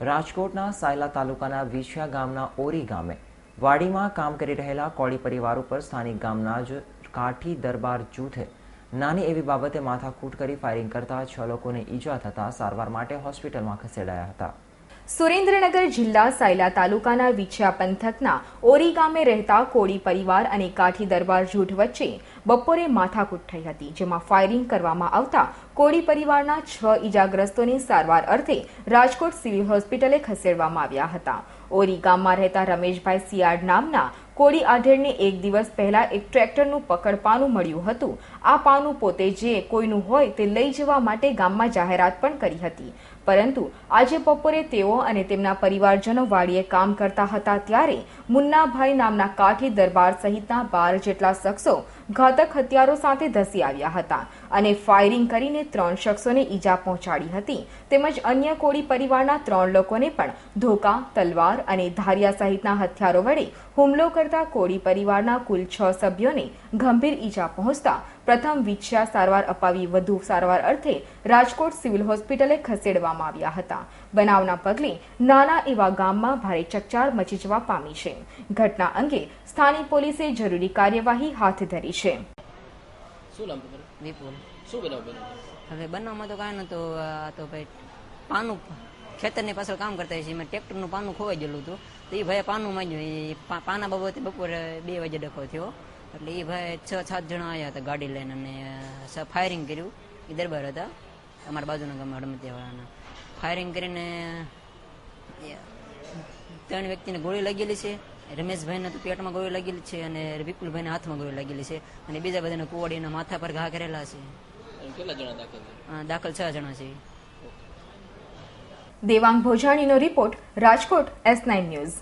રાજકોટના સાયલા તાલુકાના વિછિયા ગામના ઓરી ગામે વાડીમાં કામ કરી રહેલા કોળી પરિવાર ઉપર સ્થાનિક ગામના જ કાઠી દરબાર જૂથે નાની એવી બાબતે માથાકૂટ કરી ફાયરિંગ કરતા છ લોકોને ઈજા થતા સારવાર માટે હોસ્પિટલમાં ખસેડાયા હતા. સુરેન્દ્રનગર જિલ્લા સાયલા તાલુકાના વિછિયા પંથકના ઓરી ગામે રહેતા કોળી પરિવાર અને કાઠી દરબાર જૂથ વચ્ચે બપોરે માથાકૂટ થઈ હતી, જેમાં ફાયરિંગ કરવામાં આવતા કોળી પરિવારના છ ઈજાગ્રસ્તોને સારવાર અર્થે રાજકોટ સિવિલ હોસ્પિટલે ખસેડવામાં આવ્યા હતા. ઓરી ગામમાં રહેતા રમેશભાઈ સિયાડ નામના કોળી આઢેરને એક દિવસ પહેલા એક ટ્રેક્ટરનું પકડ પાનું મળ્યું હતું. આ પાનું પોતે જે કોઈનું હોય તે લઈ જવા માટે ગામમાં જાહેરાત પણ કરી હતી. પરંતુ આજે બપોરે તેઓ અને તેમના પરિવારજનો વાડીએ કામ કરતા હતા ત્યારે મુન્નાભાઈ નામના કાઠી દરબાર સહિતના બાર જેટલા શખ્સો ઘાતક હથિયારો સાથે ધસી આવ્યા હતા. અને ફાયરિંગ કરીને ત્રણ શખ્સોને ઈજા પહોંચાડી હતી. તેમજ અન્ય કોળી પરિવારના ત્રણ લોકોને પણ ધોકા, તલવાર અને ધારિયા સહિતના હથિયારો વડે હુમલો કરતા કોળી પરિવારના કુલ છ સભ્યોને ગંભીર ઈજા પહોંચતા પ્રથમ વિછ્યા સારવાર અપાવી વધુ સારવાર અર્થે રાજકોટ સિવિલ હોસ્પિટલે ખસેડવામાં આવ્યા હતા. બનાવના પગલે નાના એવા ગામમાં ભારે ચકચાર મચી જવા પામી છે. ઘટના અંગે સ્થાનિક પોલીસે જરૂરી કાર્યવાહી હાથ ધરી છે. શું નામ તમારું? વિપુલ. શું બનાવ બન્યો? હવે બનાવમાં તો કાંઈ નહોતું આ તો ભાઈ પાનું ખેતરની પાછળ કામ કરતા છીએ એમાં ટ્રેક્ટરનું પાનું ખોવાઈ ગયેલું હતું. તો એ ભાઈ પાનું માંગ્યું એ પાના બાબતે બપોરે બે વાગે ડખો થયો. એટલે એ ભાઈ છ સાત જણા આવ્યા હતા ગાડી લઈને અને ફાયરિંગ કર્યું. એ દરબાર હતા અમારા બાજુના ગામમાં હડમતિયાવાળાના ફાયરિંગ કરીને ત્રણ વ્યક્તિને ગોળી લાગેલી છે. રમેશભાઈને તો પેટમાં ગોળી લાગેલી છે અને વિપુલભાઈને હાથમાં ગોળી લાગેલી છે અને બીજા બધાને કુવાડીના માથા પર ઘા કરેલા છે. કેટલા જણા દાખલ છે? દાખલ છ જણા છે. Devang ભોજાણીનો report Rajkot S nine news.